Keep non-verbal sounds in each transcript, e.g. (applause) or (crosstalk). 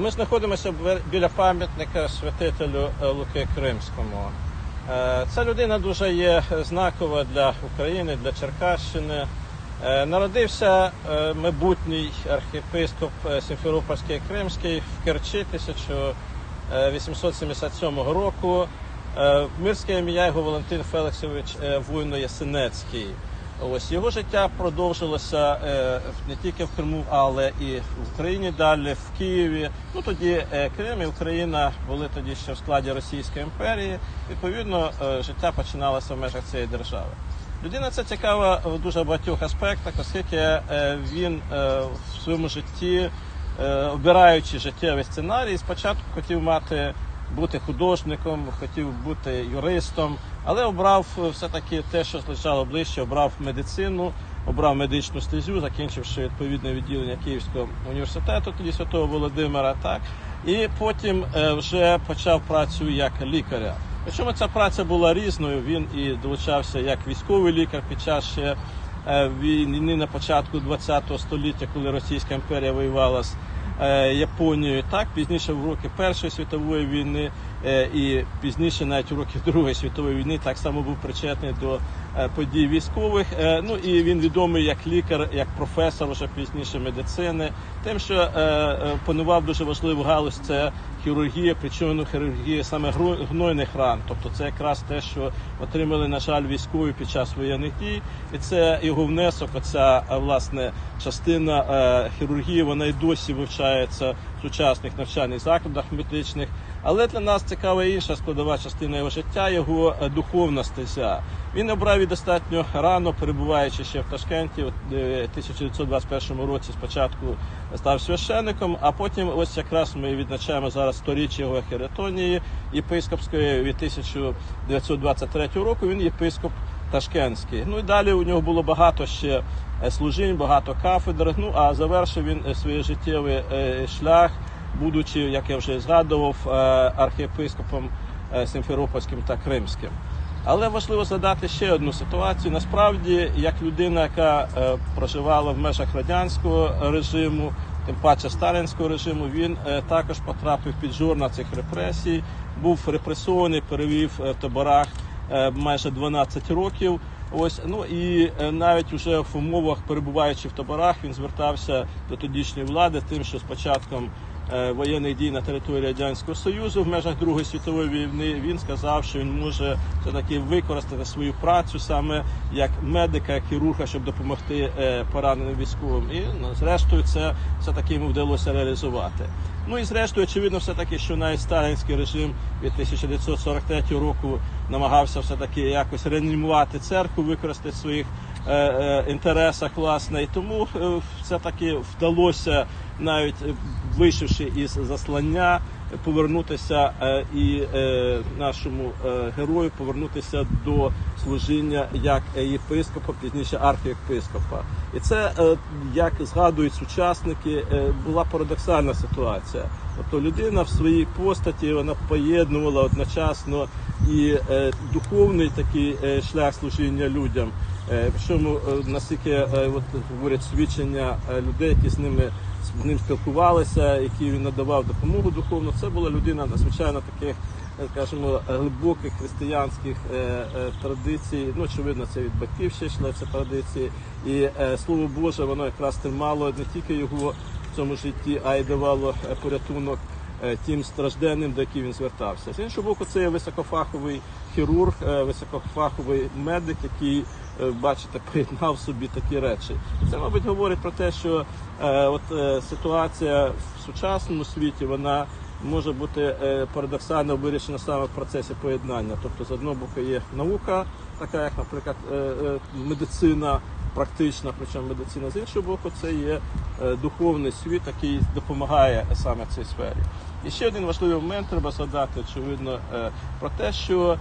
Ми знаходимося біля пам'ятника святителю е, Луки Кримському. Е, Ця людина дуже є знакова для України, для Черкащини. Е, Народився е, майбутній архієпископ е, Сімферопольський Кримський в Керчі 1877 року. Е, Мирське ім'я його Валентин Феликсович е, Вуйно Ясенецький. Ось його життя продовжилося е, не тільки в Криму, але і в Україні далі, в Києві. Ну тоді е, Крим і Україна були тоді ще в складі Російської імперії. Відповідно, е, життя починалося в межах цієї держави. Людина ця цікава в дуже багатьох аспектах, оскільки він в своєму житті, обираючи життєвий сценарій, спочатку хотів мати бути художником, хотів бути юристом, але обрав е, все-таки те, що лежало ближче, обрав медицину, обрав медичну стезю, закінчивши відповідне відділення Київського університету, тоді Святого Володимира. Так і потім е, вже почав працю як лікаря. Причому ця праця була різною. Він і долучався як військовий лікар під час ще е, війни на початку ХХ століття, коли Російська імперія воювала з Японією. Так пізніше в роки Першої світової війни і пізніше, навіть в роки Другої світової війни, так само був причетний до е, подій військових. Е, Ну і він відомий як лікар, як професор уже пізніше медицини, тим, що е, е, панував дуже важливу галузь це хірургія, причому хірургія саме гнойних ран. Тобто це якраз те, що отримали, на жаль, військові під час воєнних дій, і це його внесок. Оця е, власне частина е, хірургії, вона і досі вивчається в сучасних навчальних закладах медичних. Але для нас цікава інша складова частина його життя, його е, духовна стезя. Він обрав її достатньо рано, перебуваючи ще в Ташкенті, е, 1921 році. Спочатку став священником, а потім, ось якраз ми відзначаємо зараз сторіччя його Херетонії єпископської від 1923 року. Він єпископ Ташкентський. Ну і далі у нього було багато ще е, служінь, багато кафедр. Ну а завершив він свій життєвий шлях, будучи, як я вже згадував, е, архієпископом е, Симферопольським та Кримським. Але важливо згадати ще одну ситуацію. Насправді, як людина, яка е, проживала в межах радянського режиму, тим паче сталінського режиму, він також потрапив під жорна цих репресій, був репресований, перевів в таборах майже 12 років. Ось ну і навіть уже в умовах перебуваючи в таборах, він звертався до тодішньої влади, тим, що з початком воєнних дій на території радянського союзу в межах Другої світової війни він сказав, що він може все таки використати свою працю саме як медика, як хірурга, щоб допомогти е, пораненим військовим. І ну, зрештою це все таки йому вдалося реалізувати. Ну і зрештою, очевидно, все таки, що навіть сталінський режим від 1943 року намагався все таки якось реанімувати церкву, використати своїх е, е, інтересах, власне, і тому е, все таки вдалося навіть е, вийшовши із заслання, повернутися е, і е, нашому е, герою повернутися до служіння як єпископа, пізніше архієпископа. І це, е, як згадують сучасники, е, була парадоксальна ситуація. Тобто людина в своїй постаті вона поєднувала одночасно і е, духовний такий е, шлях служіння людям. Е, Причому е, наскільки е, от говорять свідчення е, людей, які з ними з ним спілкувалися, які він надавав допомогу духовну, це була людина надзвичайно таких, е, скажімо, глибоких християнських е, е, традицій. Ну, очевидно, це від батьків ще йшли ці традиції. І е, слово Боже, воно якраз тримало не тільки його в цьому житті, а й давало е, порятунок е, тим стражденним, до яких він звертався. З іншого боку, це є високофаховий хірург, е, високофаховий медик, який, е, бачите, поєднав собі такі речі. Це, мабуть, говорить про те, що е, от е, ситуація в сучасному світі вона може бути е, парадоксально вирішена саме в процесі поєднання. Тобто, з одного боку, є наука, така як, наприклад, е, е, медицина. Практична, причому медицина з іншого боку, це є е, духовний світ, який допомагає саме цій сфері. І ще один важливий момент треба згадати, очевидно, е, про те, що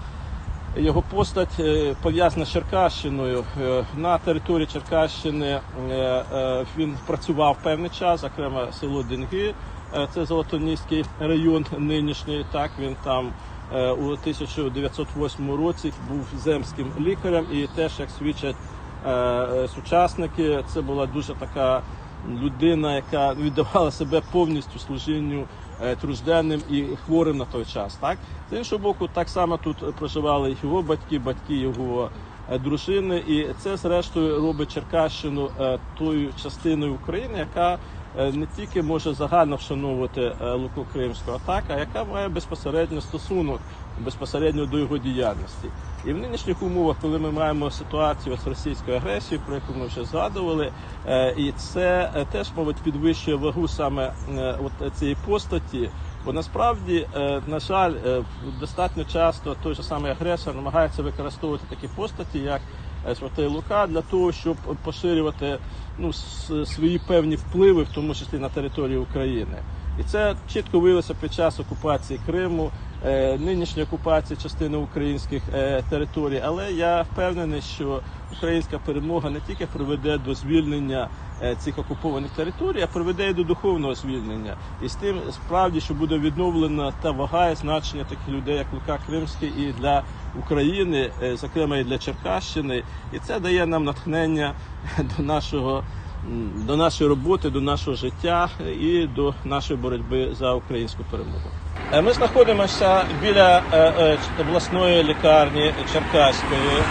його постать е, пов'язана з Черкащиною. Е, На території Черкащини е, він працював певний час, зокрема село Денги, е, це Золотоніський район нинішній. Так він там у 1908 році був земським лікарем, і теж як свідчать сучасники, це була дуже така людина, яка віддавала себе повністю служінню е, тружденним і хворим на той час. Так з іншого боку, так само тут проживали його батьки, батьки його е, дружини, і це зрештою робить Черкащину е, тою частиною України, яка не тільки може загально вшановувати Луку Кримського, так, а яка має безпосередньо стосунок безпосередньо до його діяльності. І в нинішніх умовах, коли ми маємо ситуацію з російською агресією, про яку ми вже згадували, е, і це е, теж, мабуть, підвищує вагу саме е, от цієї постаті. Бо насправді, на жаль, достатньо часто той же самий агресор намагається використовувати такі постаті, як Святий Лука, для того, щоб поширювати ну, свої певні впливи, в тому числі на територію України. І це чітко виявилося під час окупації Криму, нинішньої окупації частини українських е, територій. Але я впевнений, що українська перемога не тільки приведе до звільнення е, цих окупованих територій, а приведе і до духовного звільнення. І з тим справді, що буде відновлена та вага і значення таких людей, як Лука Кримський, і для України, е, зокрема і для Черкащини. І це дає нам натхнення (laughs) до нашого до нашої роботи, до нашого життя і до нашої боротьби за українську перемогу. Е, Ми знаходимося біля е, е, обласної лікарні Черкаської.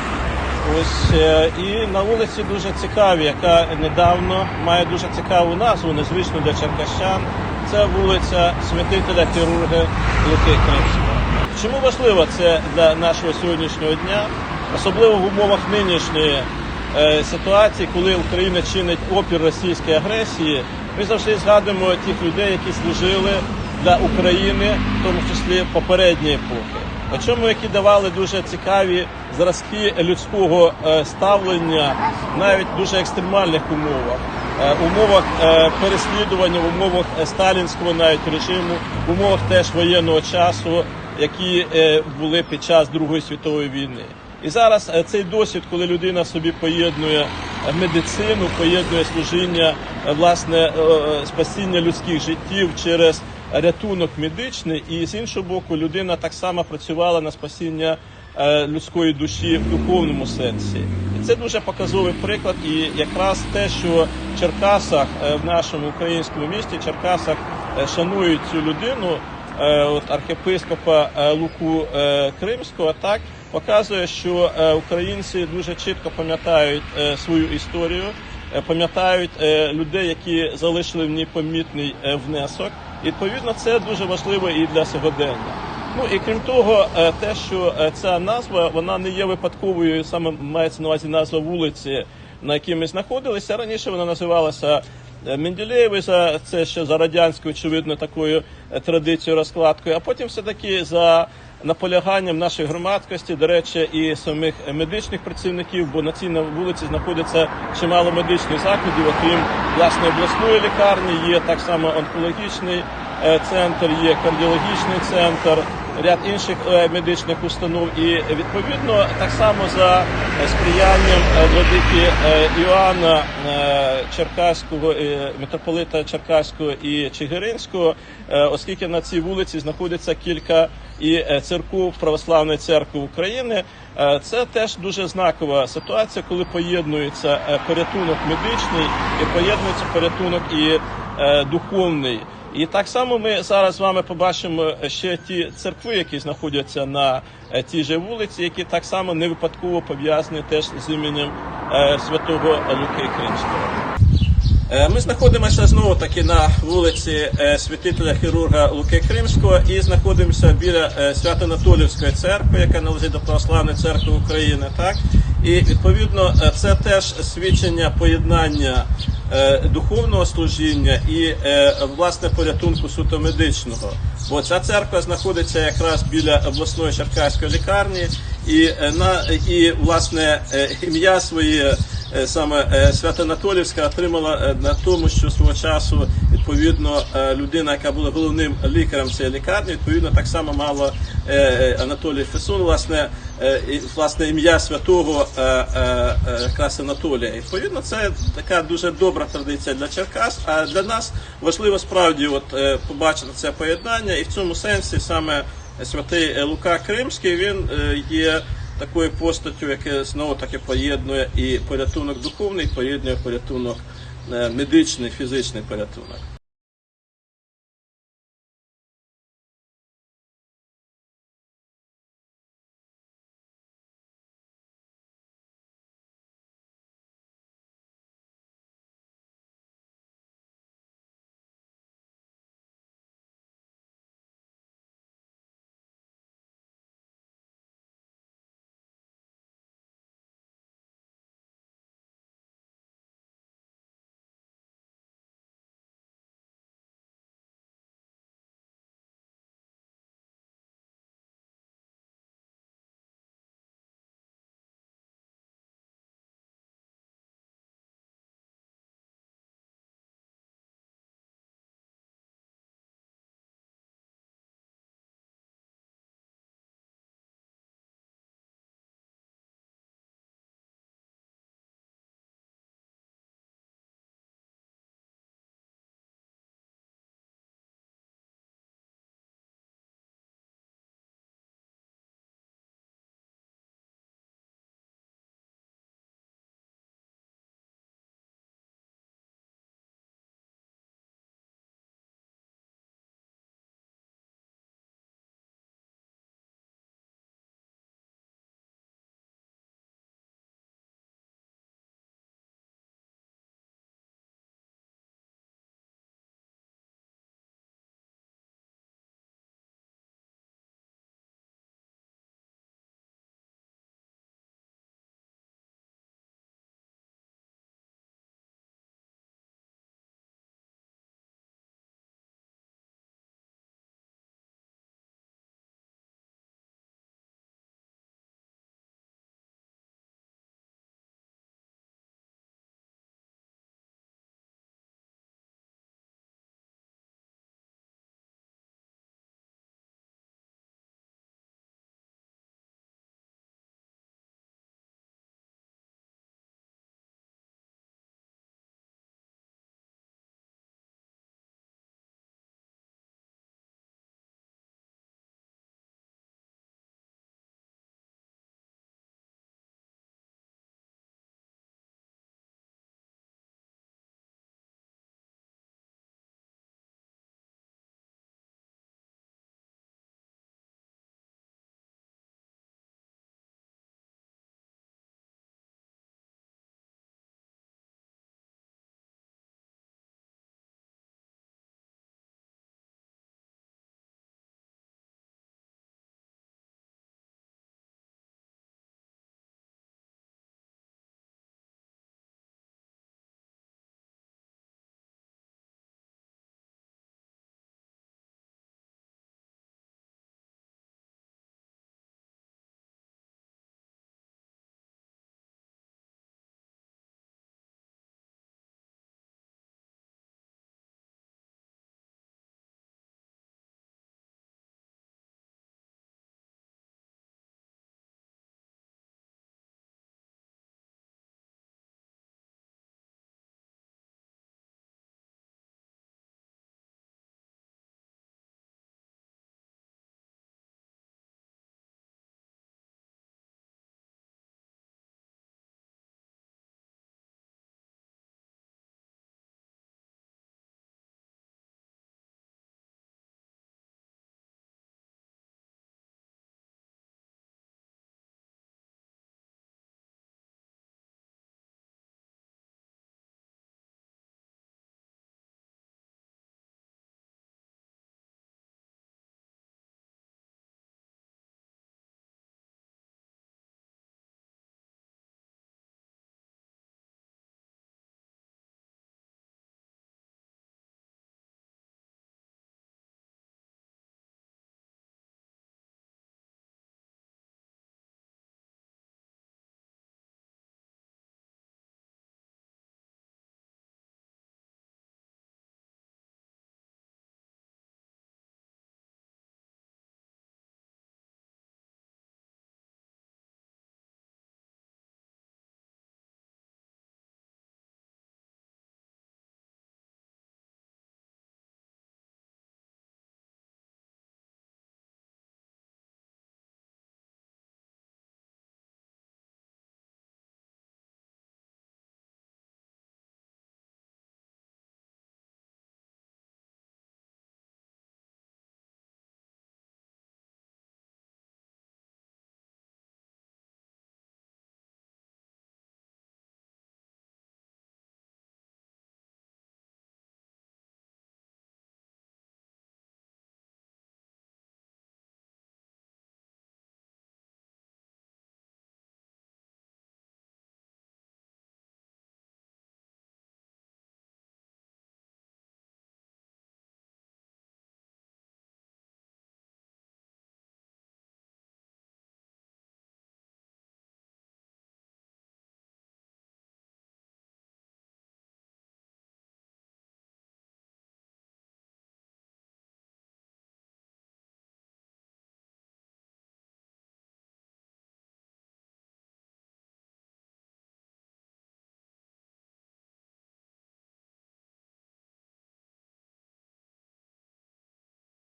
Ось і на вулиці дуже цікаві, яка недавно має дуже цікаву назву, незвичну для черкащан. Це вулиця святителя хірурга Луки Кримського. Чому важливо це для нашого сьогоднішнього дня, особливо в умовах нинішньої е, ситуації, коли Україна чинить опір російській агресії, ми завжди згадуємо тих людей, які служили для України, в тому числі попередньої епохи. Причому які давали дуже цікаві зразки людського е, ставлення навіть дуже екстремальних умовах. Е, умовах переслідування, в умовах сталінського навіть режиму, в умовах теж воєнного часу, які були під час Другої світової війни. І зараз е, цей досвід, коли людина собі поєднує е, медицину, поєднує служіння, е, власне, спасіння людських життів через рятунок медичний, і з іншого боку, людина так само працювала на спасіння людської душі в духовному сенсі. І це дуже показовий приклад. І якраз те, що в Черкасах, в нашому українському місті, Черкасах шанують цю людину, от архієпископа Луку Кримського, так показує, що е, українці дуже чітко пам'ятають е, свою історію, е, пам'ятають людей, які залишили в ній помітний внесок. І, відповідно, це дуже важливо і для сьогодення. Ну і крім того, те, що ця назва вона не є випадковою, саме мається на увазі назва вулиці, на якій ми знаходилися. Раніше вона називалася е, Менделєєвою, за це ще за радянською, очевидно, такою е, традицією розкладкою, а потім все-таки за наполяганням нашої громадськості, до речі, і самих медичних працівників, бо на цій вулиці знаходиться чимало медичних закладів, окрім власне обласної лікарні, є так само онкологічний е, центр, є кардіологічний центр, ряд інших е, медичних установ. І відповідно так само за сприянням е, владики е, Іоанна Черкаського, митрополита Черкаського і Чигиринського, оскільки на цій вулиці знаходиться кілька і церков Православної церкви України. Це теж дуже знакова ситуація, коли поєднується порятунок медичний і поєднується порятунок і духовний. І так само ми зараз з вами побачимо ще ті церкви, які знаходяться на е, тій же вулиці, які так само не випадково пов'язані теж з іменем е, святого Луки Кримського. Е, Ми знаходимося знову таки на вулиці святителя хірурга Луки Кримського і знаходимося біля Свято-Анатолівської церкви, яка належить до Православної церкви України. Так і відповідно це теж свідчення поєднання духовного служіння і е, власне порятунку суто медичного. Бо ця церква знаходиться якраз біля обласної черкаської лікарні, і е, на і власне е, ім'я своє е, саме е, Свято-Анатолівська отримала е, на тому, що свого часу відповідно е, людина, яка була головним лікарем цієї лікарні, відповідно так само мала е, е, Анатолій Фесун, власне, е, власне ім'я святого е, е, е, якраз Анатолія. І, Відповідно, це така дуже добра традиція для Черкас. А для нас важливо справді от е, побачити це поєднання, і в цьому сенсі саме святий е, Лука Кримський він е, є такою постаттю, яка знову таки поєднує і порятунок духовний, поєднує порятунок е, медичний фізичний порятунок.